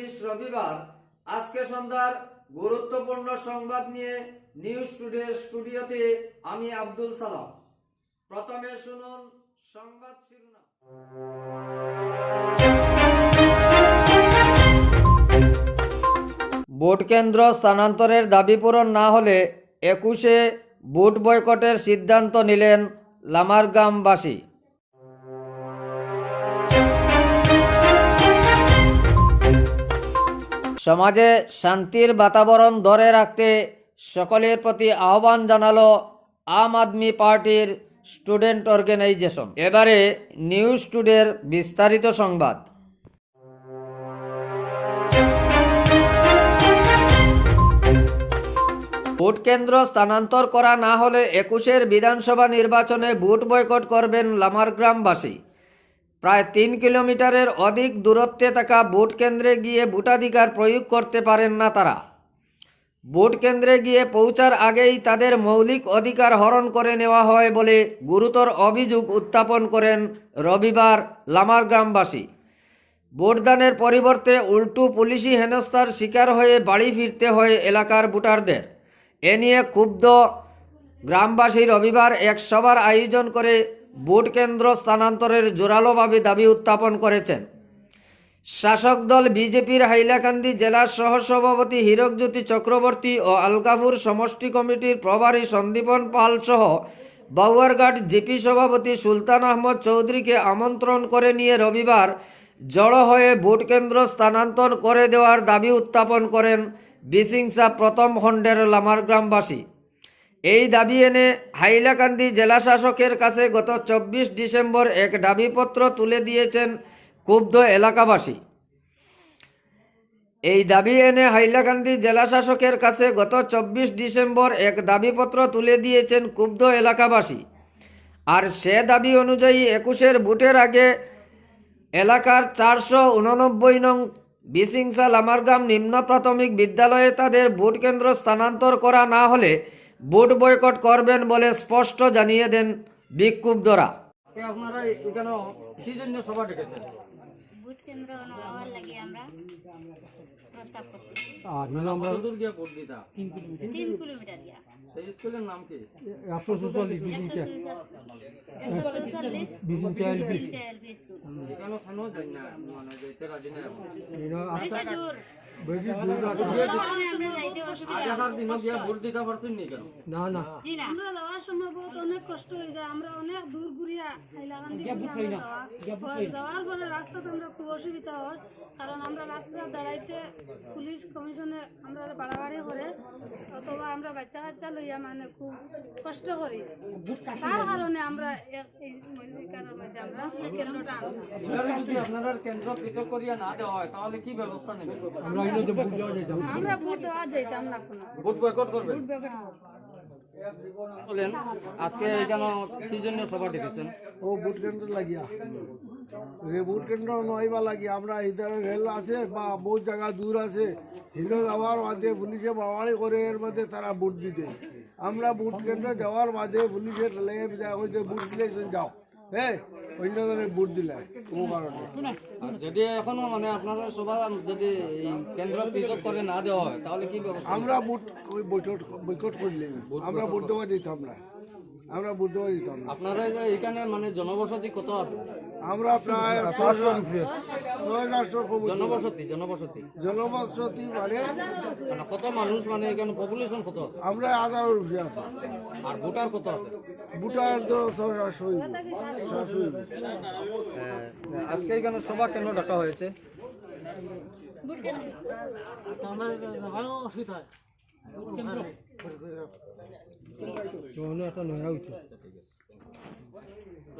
দুই রবিবার আজকে সন্ধ্যার গুরুত্বপূর্ণ সংবাদ নিয়ে নিউজ টুডে স্টুডিওতে আমি আব্দুল সালাম। প্রথমে শুনুন সংবাদ শিরোনাম। ভোট কেন্দ্র স্থানান্তরের দাবি পূরণ না হলে একুশে ভোট বয়কটের সিদ্ধান্ত নিলেন লামারগামবাসী। সমাজে শান্তির বাতাবরণ ধরে রাখতে সকলের প্রতি আহ্বান জানালো আম আদমি পার্টির স্টুডেন্ট অর্গানাইজেশন। এবারে নিউজ টুডের বিস্তারিত সংবাদ। ভোট কেন্দ্র স্থানান্তর করা না হলে একুশের বিধানসভা নির্বাচনে ভোট বয়কট করবেন লামারগ্রামবাসী প্রায় তিন কিলোমিটারের অধিক দূরত্বে থাকা ভোট কেন্দ্রে গিয়ে ভোটাধিকার প্রয়োগ করতে পারেন না তারা। ভোট কেন্দ্রে গিয়ে পৌঁছার আগেই তাদের মৌলিক অধিকার হরণ করে নেওয়া হয় বলে গুরুতর অভিযোগ উত্থাপন করেন রবিবার লামার গ্রামবাসী। ভোটদানের পরিবর্তে উল্টু পুলিশি হেনস্থার শিকার হয়ে বাড়ি ফিরতে হয় এলাকার ভোটারদের। এ নিয়ে ক্ষুব্ধ গ্রামবাসী রবিবার এক সভার আয়োজন করে ভোট কেন্দ্র স্থানান্তরের জোরালোভাবে দাবি উত্থাপন করেছেন। শাসক দল বিজেপির হাইলাকান্দি জেলার সহসভাপতি হীরকজ্যোতি চক্রবর্তী ও আলগাপুর সমষ্টি কমিটির প্রভারী সন্দীপন পাল সহ বাউয়ারঘাট জিপি সভাপতি সুলতান আহমদ চৌধুরীকে আমন্ত্রণ করে নিয়ে রবিবার জড়ো হয়ে ভোট কেন্দ্র স্থানান্তর করে দেওয়ার দাবি উত্থাপন করেন বিসিংসা প্রথম খণ্ডের লামার গ্রামবাসী এই দাবি এনে হাইলাকান্দি জেলা শাসকের কাছে গত চব্বিশ ডিসেম্বর এক দাবিপত্র তুলে দিয়েছেন ক্ষুব্ধ এলাকাবাসী। এই দাবি এনে হাইলাকান্দি জেলা শাসকের কাছে গত চব্বিশ ডিসেম্বর এক দাবিপত্র তুলে দিয়েছেন ক্ষুব্ধ এলাকাবাসী। আর সে দাবি অনুযায়ী একুশের ভোটের আগে এলাকার চারশো উননব্বই নং বিসিংসা লামারগাম নিম্ন প্রাথমিক বিদ্যালয়ে তাদের ভোট কেন্দ্র স্থানান্তর করা না হলে ভোট বয়কট করবেন বলে স্পষ্ট জানিয়ে দেন বিক্ষুব্ধরা। আপনারা এখানে কি জন্য সভা ডেকেছেন। হওয়ার লাগে আমরা প্রস্তাব করছি। কতদূর গিয়ে ভোট দিতা? তিন কিলোমিটার গিয়া। সেই স্কুলের নাম কি? একশো এখানে যাই না মানে রাজি না। না। নি অনেক কষ্ট হয়ে যায়। আমরা অনেক দূর ঘুরিয়া। যাওয়ার পরে রাস্তাতে আমরা খুব অসুবিধা হয়। কারণ আমরা রাস্তা দাঁড়াইতে পুলিশ কমিশনে আমরা বাড়াবাড়ি করে। অথবা আমরা বাচ্চা কাচ্চা লইয়া মানে খুব কষ্ট করি। তার কারণে আমরা এই মধ্যিকার মধ্যে আমরা কেন্দ্রটা আনলাম। এবারে যদি আপনারা কেন্দ্র পৃথক করিয়া না দেওয়া হয় তাহলে কি ব্যবস্থা নেবেন? আমরা ভোট দেওয়া যাইতাম। না কোনো। ভোট বয়কট করবেন? ভোট বেকার বলেন আজকে কি জন্য সভা ডেকেছেন? ও ভোট কেন্দ্র লাগিয়া। ভোট কেন্দ্র নইবা লাগিয়া আমরা ইধারে রেল আছে বা বহুত জায়গা দূর আছে। হিলো যাওয়ার মাঝে পুলিশে বাড়াবাড়ি করে এর মধ্যে তারা ভোট দিতে। আমরা ভোট কেন্দ্রে যাওয়ার মাঝে পুলিশে লেগে দেওয়া হয়েছে ভোট দিলে যাও। হ্যাঁ অন্য ধরে ভোট দিলে কোনো কারণে। যদি এখনও মানে আপনারা যদি কেন্দ্র পৃথক করে না দেওয়া হয় তাহলে কি আমরা ভোট ওই বৈঠক বৈকট করলাম আমরা ভোট দেওয়া যেতাম না। আমরা দেওয়া যেতাম আপনারা যে এখানে মানে জনবসতি কত আছে? আমরা প্রায় ছয় ছয় রাষ্ট্র জনবসতি জনবসতি। জনবসতি মানে মানে কত মানুষ মানে এখানে পপুলেশন কত আছে? আমরা হাজারের উপরে আছি। আর ভোটার কত আছে? তো ছয়শো ছয়শো আজকে এখানে সভা কেন ডাকা হয়েছে? ভোট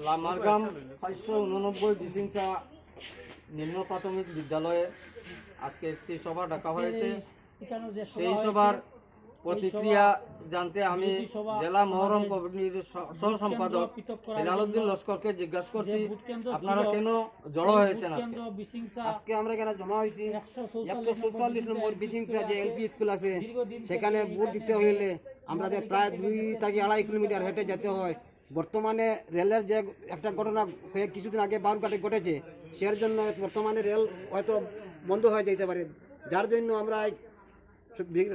লামারগ্রাম চারশো উননব্বই ডিসিংসা নিম্ন প্রাথমিক বিদ্যালয়ে আজকে একটি সভা ডাকা হয়েছে। সেই সভার প্রতিক্রিয়া জানতে আমি জেলা মহরম কমিটির সহ সম্পাদক হেলালুদ্দিন লস্করকে জিজ্ঞাসা করছি আপনারা কেন জড়ো হয়েছেন আজকে? আজকে আমরা এখানে জমা হয়েছি। একশো চৌচল্লিশ নম্বর বিচিংসা যে এলপি স্কুল আছে সেখানে ভোট দিতে হইলে আমাদের প্রায় দুই থেকে আড়াই কিলোমিটার হেঁটে যেতে হয়। বর্তমানে রেলের যে একটা ঘটনা কিছুদিন আগে বারুঘাটে ঘটেছে, সের জন্য বর্তমানে রেল হয়তো বন্ধ হয়ে যেতে পারে। যার জন্য আমরা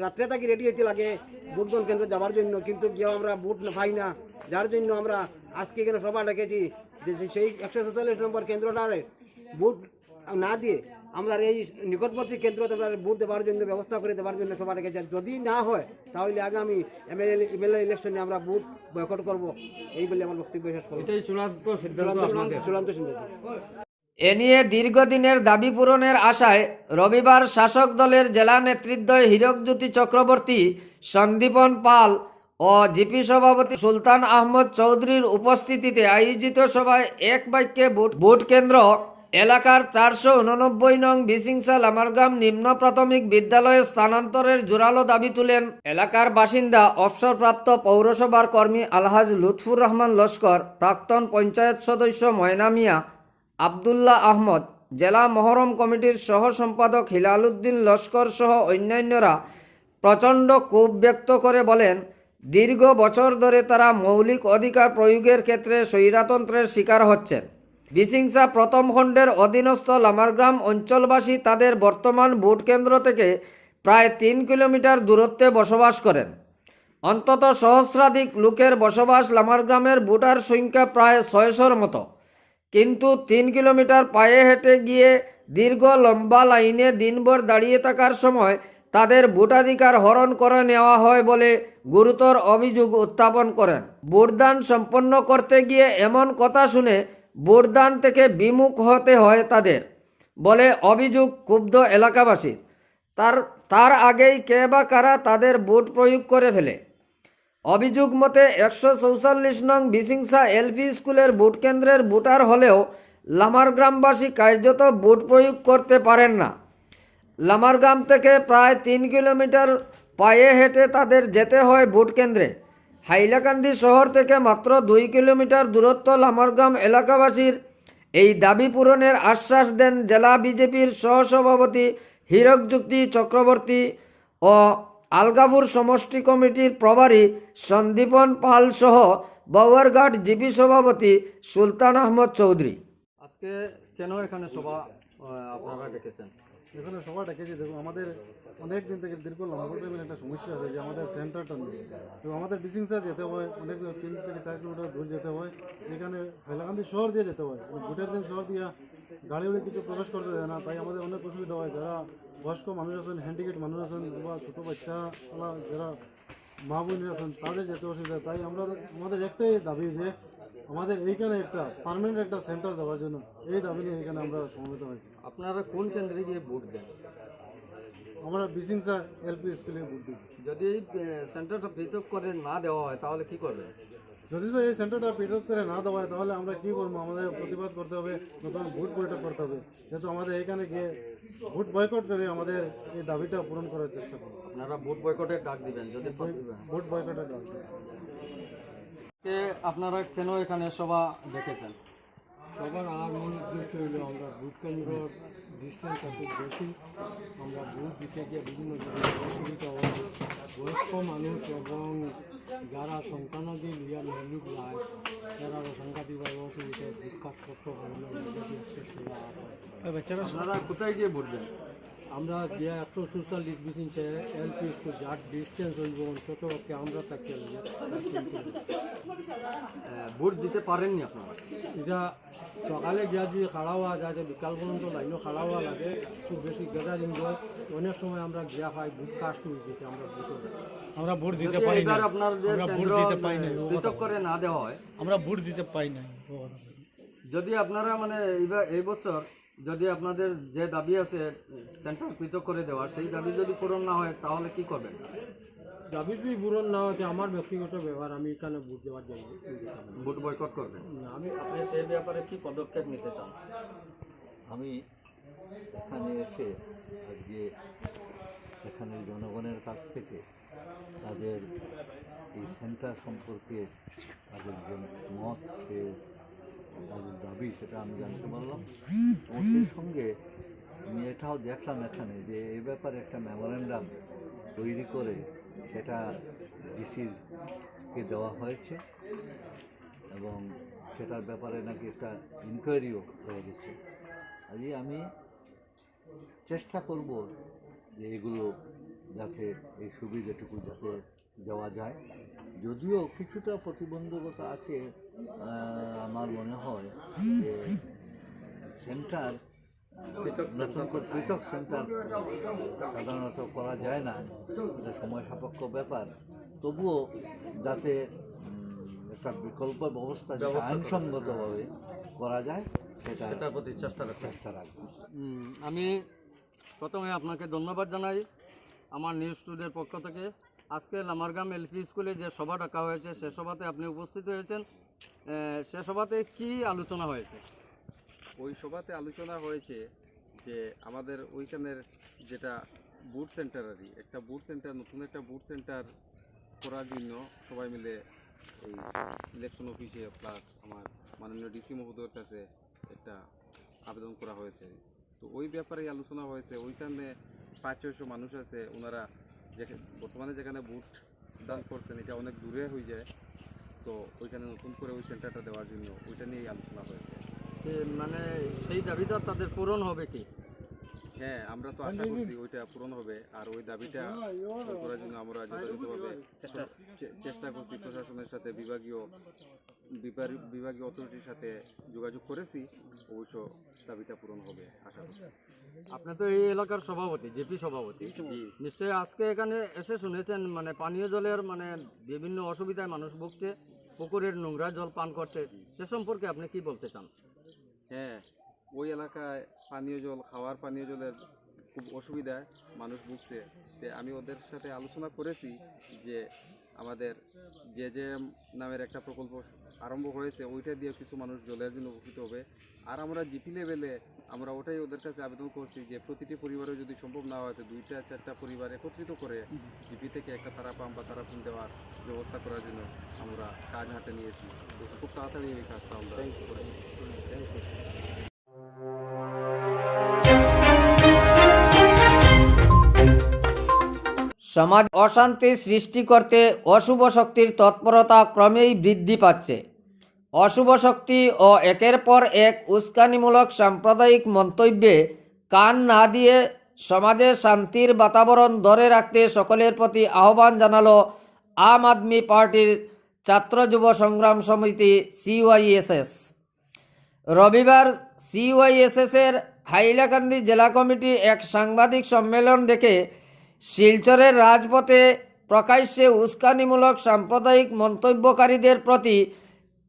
রাত্রে থাকি রেডি হইতে লাগে ভোট গ্রহণ কেন্দ্র যাওয়ার জন্য, কিন্তু গিয়েও আমরা ভোট পাই না। যার জন্য আমরা আজকে এখানে সভা ডেকেছি যে যে সেই একশো সাতচল্লিশ নম্বর কেন্দ্রটারে ভোট না দিয়ে আমরা এই নিকটবর্তী কেন্দ্র আমরা ভোট দেওয়ার জন্য ব্যবস্থা করে দেওয়ার জন্য ডেকেছি আর যদি না হয় তাহলে আগামী এমএলএ এমএলএ ইলেকশনে আমরা ভোট বয়কট করব। এই বলে আমার বক্তব্য শেষ করব চূড়ান্ত সিদ্ধান্ত এ নিয়ে দীর্ঘদিনের দাবি পূরণের আশায় রবিবার শাসক দলের জেলা নেতৃত্বয় হীরকজ্যোতি চক্রবর্তী সন্দীপন পাল ও জিপি সভাপতি সুলতান আহমদ চৌধুরীর উপস্থিতিতে আয়োজিত সভায় এক বাক্যে ভোট ভোট কেন্দ্র এলাকার চারশো উননব্বই নং বিসিংসা লামারগ্রাম নিম্ন প্রাথমিক বিদ্যালয়ে স্থানান্তরের জোরালো দাবি তুলেন এলাকার বাসিন্দা অবসরপ্রাপ্ত পৌরসভার কর্মী আলহাজ লুৎফুর রহমান লস্কর, প্রাক্তন পঞ্চায়েত সদস্য ময়না মিয়া, আবদুল্লাহ আহমদ, জেলা মহরম কমিটির সহ সম্পাদক হিলালুদ্দিন লস্কর সহ অন্যান্যরা প্রচণ্ড ক্ষোভ ব্যক্ত করে বলেন, দীর্ঘ বছর ধরে তারা মৌলিক অধিকার প্রয়োগের ক্ষেত্রে স্বৈরাতন্ত্রের শিকার হচ্ছেন। বিসিংসা প্রথম খণ্ডের অধীনস্থ লামারগ্রাম অঞ্চলবাসী তাদের বর্তমান ভোট কেন্দ্র থেকে প্রায় তিন কিলোমিটার দূরত্বে বসবাস করেন। অন্তত সহস্রাধিক লোকের বসবাস লামারগ্রামের ভোটার সংখ্যা প্রায় ছয়শোর মতো। কিন্তু তিন কিলোমিটার পায়ে হেঁটে গিয়ে দীর্ঘ লম্বা লাইনে দিনভর দাঁড়িয়ে থাকার সময় তাদের ভোটাধিকার হরণ করে নেওয়া হয় বলে গুরুতর অভিযোগ উত্থাপন করেন। ভোটদান সম্পন্ন করতে গিয়ে এমন কথা শুনে ভোটদান থেকে বিমুখ হতে হয় তাদের, বলে অভিযোগ ক্ষুব্ধ এলাকাবাসীর তার তার আগেই কে বা কারা তাদের ভোট প্রয়োগ করে ফেলে। অভিযোগ মতে একশো চৌচল্লিশ নং বিসিংসা এলপি স্কুলের ভোট কেন্দ্রের ভোটার হলেও লামার গ্রামবাসী কার্যত ভোট প্রয়োগ করতে পারেন না। লামার গ্রাম থেকে প্রায় তিন কিলোমিটার পায়ে হেঁটে তাদের যেতে হয় ভোট কেন্দ্রে। হাইলাকান্দি শহর থেকে মাত্র দুই কিলোমিটার দূরত্ব লামারগ্রাম এলাকাবাসীর। এই দাবি পূরণের আশ্বাস দেন জেলা বিজেপির সহসভাপতি হীরকযুক্তি চক্রবর্তী ও আলগাপুর সমষ্টি কমিটির প্রভারী সন্দীপন পাল সহ বাউয়ারঘাট জিপি সভাপতি সুলতান আহমদ চৌধুরী। আজকে কেন এখানে সভা আপনারা ডেকেছেন? এখানে সবাই ডেকেছি। দেখুন আমাদের অনেক দিন থেকে দীর্ঘ লম্বা টাইমের একটা সমস্যা আছে যে আমাদের সেন্টারটা নেই। তো আমাদের স্যার যেতে হয় অনেক তিন থেকে চার কিলোমিটার দূর যেতে হয়, এখানে হাইলাকান্দি শহর দিয়ে যেতে হয়। ভোটের দিন শহর দিয়ে গাড়ি উড়ে কিছু প্রবেশ করতে দেয় না, তাই আমাদের অনেক অসুবিধা হয়। যারা বয়স্ক মানুষ আছেন হ্যান্ডিকেট মানুষ আছেন, বা ছোটো বাচ্চাওয়ালা যারা মা বোনের আছেন, তাদের যেতে অসুবিধা। তাই আমরা আমাদের একটাই দাবি যে আমাদের এইখানে একটা পার্মানেন্ট একটা সেন্টার দেওয়ার জন্য এই দাবি নিয়ে এখানে আমরা সমবেত হয়েছি। আপনারা কোন কেন্দ্রে গিয়ে ভোট দেন? আমরা বিসিংসা এলপি স্কুলে দিই। যদি এই সেন্টারটা পৃথক করে না দেওয়া হয় তাহলে কি করবে? যদি তো এই সেন্টারটা পৃথক করে না দেওয়া হয় তাহলে আমরা কি করব? আমাদের প্রতিবাদ করতে হবে নতুন ভোট বৈঠক করতে হবে। যেহেতু আমাদের এখানে গিয়ে ভোট বয়কট করে আমাদের এই দাবিটা পূরণ করার চেষ্টা করব। আপনারা ভোট বয়কটের ডাক দিবেন যদি ভোট বয়কটের ডাক আপনারা কেন এখানে সভা দেখেছেন সবার আর মূল উদ্দেশ্য হলো আমরা ভোট কেন্দ্র ডিস্টেন্সটা খুব বেশি আমরা ভোট দিতে গিয়ে বিভিন্ন ধরনের অসুবিধা হয় বয়স্ক মানুষ এবং যারা সন্তানাদি লিয়া মেহলুক যায় তারা সাংঘাতিকভাবে অসুবিধা বিখ্যাত করতে আপনারা কোথায় গিয়ে ভোট আমরা যে একশো চৌচল্লিশ বিশিংসে এলপি স্কুল যার ডিস্টেন্স হইব তত পক্ষে আমরা লাগে ভোট দিতে পারেননি আপনারা। এটা সকালে গিয়া যদি খাড়া হওয়া যায় যে বিকাল পর্যন্ত লাইনও খাড়া হওয়া লাগে খুব বেশি গ্যাদারিং হয় অনেক সময় আমরা গিয়া পাই ভোট কাস্ট হয়ে গেছে আমরা আমরা ভোট দিতে পাই না আমরা ভোট দিতে পাই না পৃথক করে না দেওয়া হয় আমরা ভোট দিতে পাই না। যদি আপনারা মানে এইবার এই বছর যদি আপনাদের যে দাবি আছে সেন্টার পৃথক করে দেওয়ার সেই দাবি যদি পূরণ না হয় তাহলে কি করবেন? দাবি যদি পূরণ না হতে আমার ব্যক্তিগত ব্যবহার আমি এখানে ভোট দেওয়ার জন্য ভোট বয়কট করবেন? আমি আপনি সেই ব্যাপারে কি পদক্ষেপ নিতে চান? আমি এখানে এসে আজকে এখানে জনগণের কাছ থেকে তাদের এই সেন্টার সম্পর্কে তাদের যে মত সে তাদের দাবি সেটা আমি জানতে পারলাম। এবং সেই সঙ্গে আমি এটাও দেখলাম এখানে যে এই ব্যাপারে একটা মেমোরেন্ডাম তৈরি করে সেটা ডিসিরকে দেওয়া হয়েছে এবং সেটার ব্যাপারে নাকি একটা ইনকোয়ারিও হয়ে গেছে। আজকে আমি চেষ্টা করব যে এগুলো যাতে এই সুবিধাটুকু যাতে দেওয়া যায়। যদিও কিছুটা প্রতিবন্ধকতা আছে আমার মনে হয় যে সেন্টার পৃথক সেন্টার। সাধারণত করা যায় না। এটা সময় সাপেক্ষ ব্যাপার। তবুও যাতে একটা বিকল্প ব্যবস্থা আইনসঙ্গতভাবে করা যায় সেটা সেটার প্রতি চেষ্টা চেষ্টা রাখব। আমি প্রথমে আপনাকে ধন্যবাদ জানাই আমার নিউজ টুডের পক্ষ থেকে। আজকে লামারগাম এলপি স্কুলে যে সভা ডাকা হয়েছে সে সভাতে আপনি উপস্থিত হয়েছেন। সে সভাতে কি আলোচনা হয়েছে? ওই সভাতে আলোচনা হয়েছে যে আমাদের ওইখানের যেটা বুট সেন্টার আর একটা বুট সেন্টার নতুন একটা বুট সেন্টার করার জন্য সবাই মিলে এই ইলেকশন অফিসে প্লাস আমার মাননীয় ডিসি মহোদয়ের কাছে একটা আবেদন করা হয়েছে। তো ওই ব্যাপারেই আলোচনা হয়েছে, ওইখানে পাঁচ ছয়শো মানুষ আছে, ওনারা যে বর্তমানে যেখানে বুট দান করছেন, এটা অনেক দূরে হয়ে যায়। তো ওইখানে নতুন করে ওই সেন্টারটা দেওয়ার জন্য ওইটা নিয়েই আলোচনা হয়েছে। মানে সেই দাবিটা তাদের পূরণ হবে কি? হ্যাঁ আমরা তো আশা করছি ওইটা পূরণ হবে আর ওই দাবিটা করার জন্য আমরা যথাযথভাবে চেষ্টা করছি প্রশাসনের সাথে বিভাগীয় বিভাগীয় অথরিটির সাথে যোগাযোগ করেছি অবশ্য দাবিটা পূরণ হবে আশা করছি। আপনি তো এই এলাকার সভাপতি জেপি সভাপতি। নিশ্চয়ই আজকে এখানে এসে শুনেছেন মানে পানীয় জলের মানে বিভিন্ন অসুবিধায় মানুষ ভুগছে পুকুরের নোংরা জল পান করছে সে সম্পর্কে আপনি কি বলতে চান? হ্যাঁ ওই এলাকায় পানীয় জল, খাওয়ার পানীয় জলের খুব অসুবিধায় মানুষ ভুগছে। আমি ওদের সাথে আলোচনা করেছি যে আমাদের যে যে নামের একটা প্রকল্প আরম্ভ হয়েছে ওইটা দিয়ে কিছু মানুষ জলের জন্য উপকৃত হবে। আর আমরা জিপি লেভেলে আমরা ওটাই ওদের কাছে আবেদন করছি যে প্রতিটি পরিবারে যদি সম্ভব না হয় তো দুইটা চারটা পরিবার একত্রিত করে জিপি থেকে একটা তারা পাম্প বা তারা দেওয়ার ব্যবস্থা করার জন্য আমরা কাজ হাতে নিয়েছি। খুব তাড়াতাড়ি এই কাজটা আমরা সমাজ অশান্তি সৃষ্টি করতে অশুভ শক্তির তৎপরতা ক্রমেই বৃদ্ধি পাচ্ছে। অশুভ শক্তি ও একের পর এক উস্কানিমূলক সাম্প্রদায়িক মন্তব্যে কান না দিয়ে সমাজে শান্তির বাতাবরণ ধরে রাখতে সকলের প্রতি আহ্বান জানালো আম আদমি পার্টির ছাত্র যুব সংগ্রাম সমিতি সিওয়াইএসএস। রবিবার সিওয়াইএসএসের হাইলাকান্দি জেলা কমিটি এক সাংবাদিক সম্মেলন ডেকে শিলচরের রাজপথে প্রকাশ্যে উস্কানিমূলক সাম্প্রদায়িক মন্তব্যকারীদের প্রতি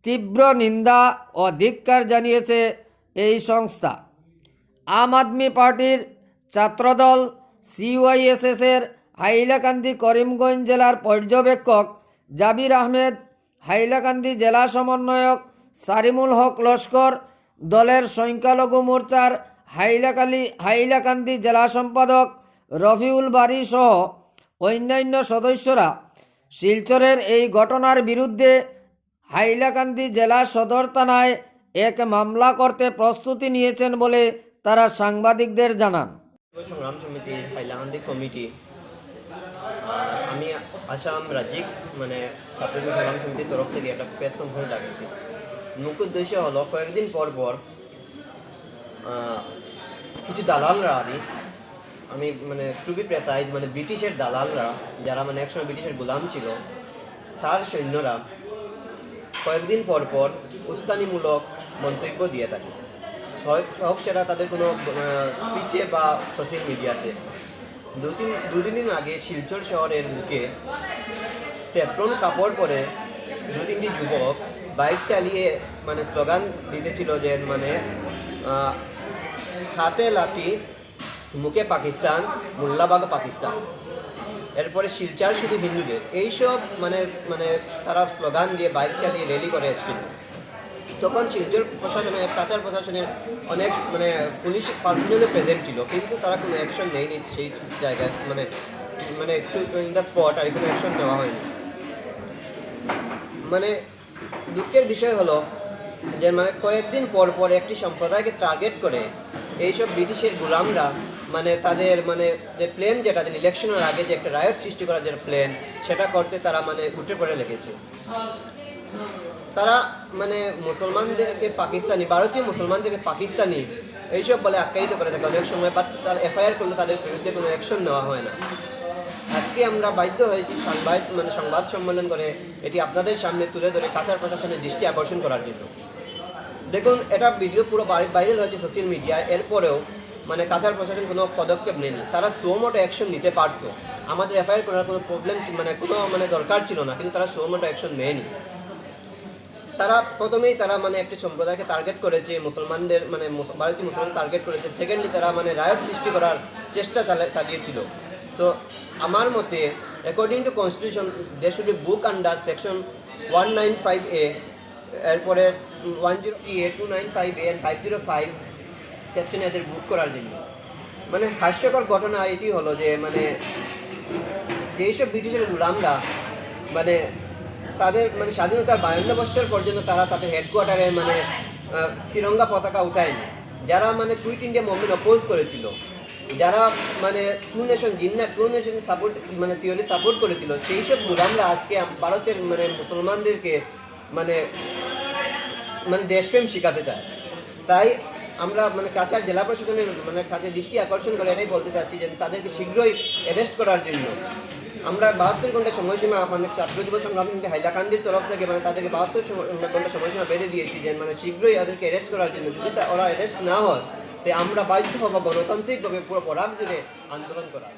তীব্র নিন্দা ও ধিক্কার জানিয়েছে এই সংস্থা। আম আদমি পার্টির ছাত্রদল সিওয়াইএসএসের হাইলাকান্দি করিমগঞ্জ জেলার পর্যবেক্ষক জাবির আহমেদ, হাইলাকান্দি জেলা সমন্বয়ক সারিমুল হক লস্কর, দলের সংখ্যালঘু মোর্চার হাইলাকালি হাইলাকান্দি জেলা সম্পাদক রফিউল বারি সহ অন্যান্য সদস্যরা শিলচরের এই ঘটনার বিরুদ্ধে হাইলাকান্দি জেলা সদর থানায় এক মামলা করতে প্রস্তুতি নিয়েছেন বলে তারা সাংবাদিকদের জানান। সংগ্রাম সমিতি, হাইলাকান্দি কমিটি, আমি আসাম রাজ্যিক মানে ছাত্র সংগ্রাম সমিতির তরফ থেকে একটা প্রেস কনফারেন্স ডাকিয়েছি মুখ্য উদ্দেশ্য হলো কয়েকদিন পর পর কিছু দালালরা আমি আমি মানে টু প্রেসাইজ মানে ব্রিটিশের দালালরা, যারা মানে একসময় ব্রিটিশের গোলাম ছিল, তার সৈন্যরা কয়েকদিন পর পর উস্তানিমূলক মন্তব্য দিয়ে থাকে। হোক সেটা তাদের কোনো স্পিচে বা সোশ্যাল মিডিয়াতে দু তিন দুদিন দিন আগে শিলচর শহরের মুখে সেফরন কাপড় পরে দু তিনটি যুবক বাইক চালিয়ে মানে স্লোগান দিতেছিল যে মানে হাতে লাঠি মুখে পাকিস্তান, মোল্লাবাগ পাকিস্তান। এরপরে শিলচার শুধু হিন্দুদের। এইসব মানে মানে তারা স্লোগান দিয়ে, বাইক চালিয়ে র্যালি করে এসেছিল। তখন শিলচর প্রশাসনের কাছাড় প্রশাসনের অনেক মানে পুলিশ পার্সোনালি প্রেজেন্ট ছিল, কিন্তু তারা কোনো অ্যাকশন নেয়নি সেই জায়গায়। মানে মানে একটু ইন দ্য স্পট আর কোনো অ্যাকশন নেওয়া হয়নি। মানে দুঃখের বিষয় হলো যে মানে কয়েকদিন পর পর একটি সম্প্রদায়কে টার্গেট করে এইসব ব্রিটিশের গোলামরা মানে তাদের মানে যে প্লেন যেটা, যে ইলেকশনের আগে যে একটা রায়ট সৃষ্টি করার যে প্লেন সেটা করতে তারা মানে উঠে পড়ে লেগেছে। তারা মানে মুসলমানদেরকে পাকিস্তানি, ভারতীয় মুসলমানদেরকে পাকিস্তানি এইসব বলে আখ্যায়িত করে থাকে অনেক সময় বাট তার এফআইআর করলে তাদের বিরুদ্ধে কোনো অ্যাকশন নেওয়া হয় না। আজকে আমরা বাধ্য হয়েছি সংবাদ মানে সংবাদ সম্মেলন করে এটি আপনাদের সামনে তুলে ধরে কাছাড় প্রশাসনের দৃষ্টি আকর্ষণ করার জন্য। দেখুন, এটা ভিডিও পুরো ভাইরাল হয়েছে সোশ্যাল মিডিয়ায় এরপরেও মানে কাছাড় প্রশাসন কোনো পদক্ষেপ নেয়নি। তারা সোমোটো অ্যাকশন নিতে পারতো। আমাদের এফআইআর করার কোনো প্রবলেম মানে কোনো মানে দরকার ছিল না, কিন্তু তারা সোমোটো অ্যাকশন নেয়নি। তারা প্রথমেই তারা মানে একটি সম্প্রদায়কে টার্গেট করেছে, মুসলমানদের মানে ভারতীয় মুসলমান টার্গেট করেছে। সেকেন্ডলি তারা মানে রায়ট সৃষ্টি করার চেষ্টা চালা- চালিয়েছিল। তো আমার মতে according to constitution they should book under section one nine five A এরপরে one zero three A two nine five A five zero five সেকশনে এদের বুক করার জন্য। মানে হাস্যকর ঘটনা এটি হলো যে মানে যেইসব ব্রিটিশের গুলামরা মানে তাদের মানে স্বাধীনতার বায়ান্ন বছর পর্যন্ত তারা তাদের হেডকোয়ার্টারে মানে তিরঙ্গা পতাকা উঠায়নি। যারা মানে কুইট ইন্ডিয়া মুভমেন্ট অপোজ করেছিল, যারা মানে two nation Jinnah two nation support মানে থিওরি সাপোর্ট করেছিল সেই সব গুলামরা আজকে ভারতের মানে মুসলমানদেরকে মানে মানে দেশপ্রেম শেখাতে চায়। তাই আমরা মানে কাছাড় জেলা প্রশাসনের মানে কাছে দৃষ্টি আকর্ষণ করে এটাই বলতে চাচ্ছি যে তাদেরকে শীঘ্রই অ্যারেস্ট করার জন্য। আমরা বাহাত্তর ঘণ্টা সময়সীমা আমাদের ছাত্র যুব সংগ্রাম সমিতি হাইলাকান্দির তরফ থেকে মানে তাদেরকে বাহাত্তর ঘণ্টা সময়সীমা বেঁধে দিয়েছি যে মানে শীঘ্রই তাদেরকে অ্যারেস্ট করার জন্য। যদি ওরা অ্যারেস্ট না হয় তাই আমরা বাধ্য হব গণতান্ত্রিকভাবে পুরো পরাগ জুড়ে আন্দোলন করার।